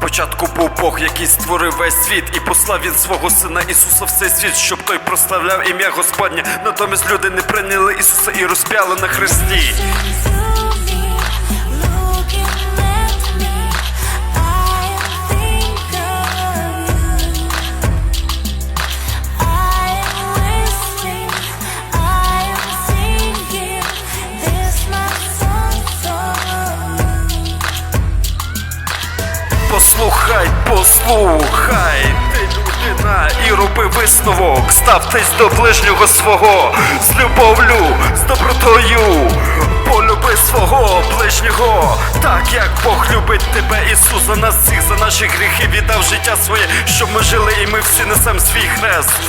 Спочатку був Бог, який створив весь світ, і послав він свого сина Ісуса в цей світ, щоб той прославляв ім'я Господнє. Натомість люди не прийняли Ісуса і розп'яли на хресті. Послухай, послухай, ти людина і роби висновок. Ставтесь до ближнього свого з любов'ю, з добротою. Полюби свого ближнього, так як Бог любить тебе, Ісус за нас всіх, за наші гріхи віддав життя своє, щоб ми жили, і ми всі несем свій хрест.